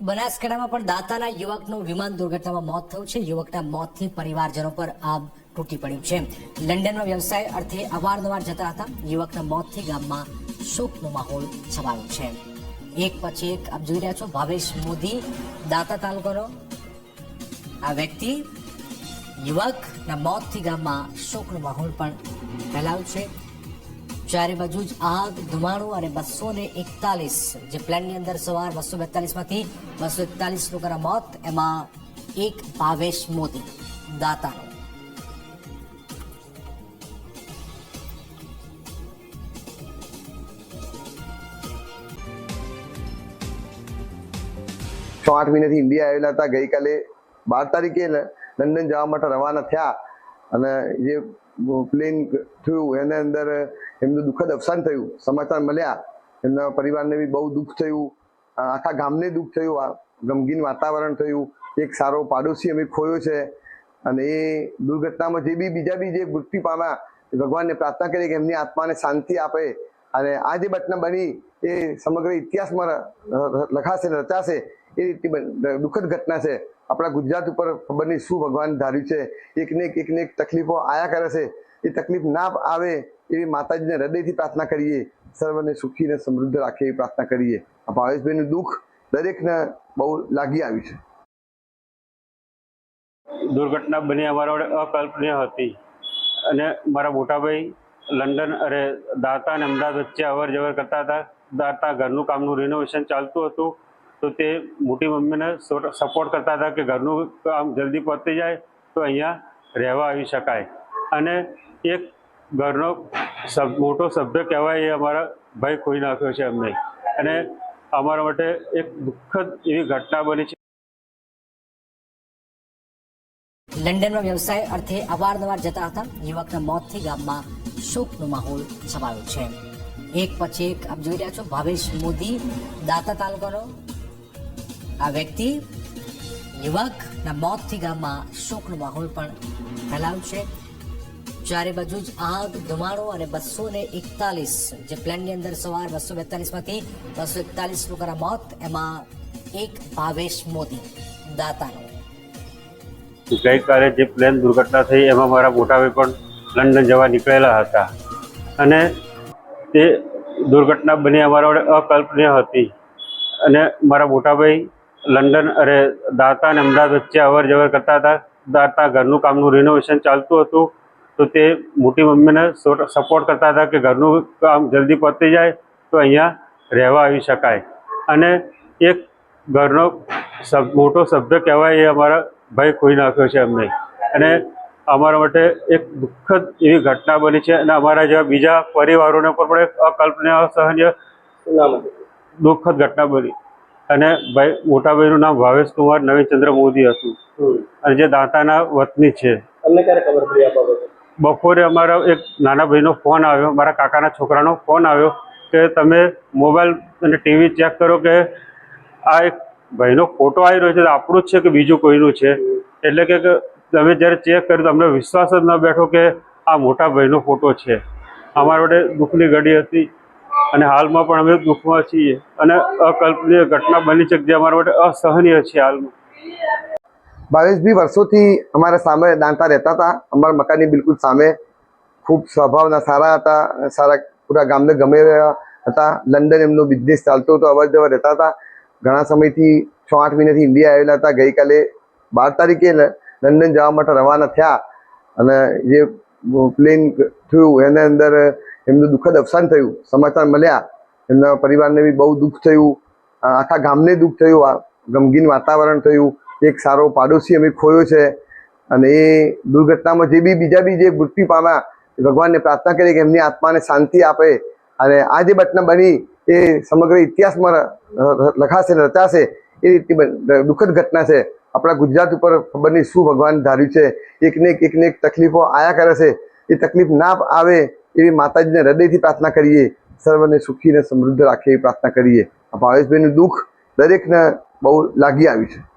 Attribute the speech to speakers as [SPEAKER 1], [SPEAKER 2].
[SPEAKER 1] બનાસકાંઠામાં પણ દાતાના યુવકનું વિમાન દુર્ઘટનામાં મોત થયું છે. યુવકના મોતથી પરિવારજનો પર આબ તૂટી પડ્યું છે. લંડનમાં વ્યવસાય અર્થે અવારનવાર જતા હતા. યુવકના મોતથી ગામમાં શોકનો માહોલ છવાયો છે. એક પછી એક આપ જોઈ રહ્યા છો, ભાવેશ મોદી, દાતા તાલુકાનો આ વ્યક્તિ, યુવકના મોતથી ગામમાં શોકનો માહોલ પણ ફેલાયો છે. ચારે બાજુ જ આગ, ધુમાડો અને બસો ને એકતાલીસ, જે પ્લેનની અંદર સવાર બસો બેતાલીસમાંથી બસો એકતાલીસ લોકોના મોત, એમાં એક ભાવેશ મોદી, દાતાનો.
[SPEAKER 2] છ આઠ મહિનાથી ઇન્ડિયા આવેલા હતા. ગઈકાલે બાર તારીખે લંડન જવા માટે રવાના થયા અને જે પ્લેન થયું, એના અંદર એમનું દુઃખદ અવસાન થયું. સમાચાર મળ્યા. એમના પરિવારને બી બહુ દુઃખ થયું. આખા ગામને દુઃખ થયું. ગમગીન વાતાવરણ થયું. એક સારો પાડોશી અમે ખોયો છે. અને એ દુર્ઘટનામાં જે બી બીજા બી જે મૃત્યુ પામ્યા ભગવાનને પ્રાર્થના કરીએ કે એમની આત્માને શાંતિ આપે. અને આ જે ઘટના બની, એ સમગ્ર ઇતિહાસમાં લખાશે રચાશે, એ રીતની દુઃખદ ઘટના છે. આપણા ગુજરાત ઉપર ખબર નહીં શું ભગવાન ધાર્યું છે. એકને એક એકને એક તકલીફો આયા કરે છે. એ તકલીફ ના આવે એવી માતાજીને હૃદયથી પ્રાર્થના કરીએ. સર્વને સુખી ને સમૃદ્ધ રાખે એવી પ્રાર્થના કરીએ. ભાવેશભાઈનું દુઃખ દરેકને બહુ લાગી આવ્યું છે.
[SPEAKER 3] દુર્ઘટના બની અમારા અકલ્પનીય હતી. અને મારા મોટાભાઈ લંડન અરે દાતા અને અમદાવાદ વચ્ચે અવર જવર કરતા હતા. દાતા ઘરનું કામનું રિનોવેશન ચાલતું હતું. તો તે મોટી મમ્મીને સપોર્ટ કરતા હતા કે ઘરનું કામ જલ્દી પતી જાય તો અહીંયા રહેવા આવી શકાય. અને એક ઘરનો મોટો સભ્ય કહેવાય એ અમારા ભાઈ ખોઈ નાખ્યો છે અમને. અને અમારા માટે એક દુઃખદ એવી ઘટના બની છે.
[SPEAKER 1] લંડનમાં વ્યવસાય અર્થે અવારનવાર જતા હતા. યુવકના મોતથી ગામમાં શોકનો માહોલ છવાયો છે. એક પછી એક આપ જોઈ રહ્યા છો, ભાવેશ મોદી, દાતા તાલુકાનો આ વ્યક્તિ, યુવકના મોતથી ગામમાં શોકનો માહોલ પણ ફેલાયો છે. ચારે બાજુ જ આગ, ધુમાડો અને બસો ને એકતાલીસ. જે પ્લેનની અંદર સવાર બસો બેતાલીસમાંથી બસો એકતાલીસ લોકોના મોત, એમાં એક ભાવેશ મોદી, દાતાનો.
[SPEAKER 3] ગઈકાલે જે પ્લેન દુર્ઘટના થઈ, એમાં મારા મોટાભાઈ પણ લંડન જવા નીકળેલા હતા. અને તે દુર્ઘટના બની અમારા વડે અકલ્પનીય હતી. અને મારા મોટાભાઈ લંડન અરે દાતા અને અમદાવાદ વચ્ચે અવર જવર કરતા હતા. દાતા ઘરનું કામનું રિનોવેશન ચાલતું હતું. તો તે મોટી મમ્મીને સપોર્ટ કરતા હતા કે ઘરનું કામ જલ્દી પતી જાય તો અહીંયા રહેવા આવી શકાય. અને એક ઘરનો મોટો સભ્ય કહેવાય એ અમારા ભાઈ ખોઈ નાખ્યો છે અમને. અને અમારા માટે એક દુઃખદ એવી ઘટના બની છે અને અમારા જેવા બીજા પરિવારોને પર પણ એક અકલ્પનીય અસહનીય દુઃખદ ઘટના બની. અને ભાઈ મોટા ભાઈનું નામ ભાવેશ કુમાર નવીનચંદ્ર મોદી હતું. અને જે દાંતાના વતની છે.
[SPEAKER 4] તમને ક્યારે ખબર પડી આ
[SPEAKER 3] બપોરે અમારા એક નાના ભાઈનો ફોન આવ્યો, મારા કાકાના છોકરાનો ફોન આવ્યો કે તમે મોબાઈલ અને ટીવી ચેક કરો કે આ એક ભાઈનો ફોટો આવી રહ્યો છે આપણું જ છે કે બીજું કોઈનું છે? એટલે કે કે તમે જ્યારે ચેક કર્યું તો અમને વિશ્વાસ જ ન બેઠો કે આ મોટા ભાઈનો ફોટો છે. અમારા વડે દુઃખની ઘડી હતી અને હાલમાં પણ અમે દુઃખમાં છીએ અને અકલ્પનીય ઘટના બની છે જે અમારા માટે અસહનીય છે હાલમાં.
[SPEAKER 2] ભાવેશભાઈ વર્ષોથી અમારા સામે દાંતા રહેતા હતા. અમારા મકાનની બિલકુલ સામે ખૂબ સ્વભાવના સારા હતા. સારા પૂરા ગામને ગમે હતા. લંડન એમનો બિઝનેસ ચાલતો હતો અવર રહેતા હતા. ઘણા સમયથી છ આઠ મહિનાથી ઇન્ડિયા આવેલા હતા. ગઈકાલે બાર તારીખે લંડન જવા માટે રવાના થયા અને જે પ્લેન થયું, એના અંદર એમનું દુઃખદ અવસાન થયું, સમાચાર મળ્યા. એમના પરિવારને બી બહુ દુઃખ થયું. આખા ગામને દુઃખ થયું. આ ગમગીન વાતાવરણ થયું. એક સારો પાડોશી અમે ખોયો છે. અને એ દુર્ઘટનામાં જે બી બીજા બી જે મૃત્યુ પામ્યા, ભગવાનને પ્રાર્થના કરીએ કે એમની આત્માને શાંતિ આપે. અને આ જે ઘટના બની એ સમગ્ર ઇતિહાસમાં લખાશે ને રચાશે, એ રીતની દુઃખદ ઘટના છે. આપણા ગુજરાત ઉપર ખબરની શું ભગવાન ધાર્યું છે? એકને એક એકને એક તકલીફો આયા કરે છે. એ તકલીફ ના આવે એવી માતાજીને હૃદયથી પ્રાર્થના કરીએ. સર્વને સુખી ને સમૃદ્ધ રાખે એવી પ્રાર્થના કરીએ. ભાવેશભાઈનું દુઃખ દરેકને બહુ લાગી આવ્યું છે.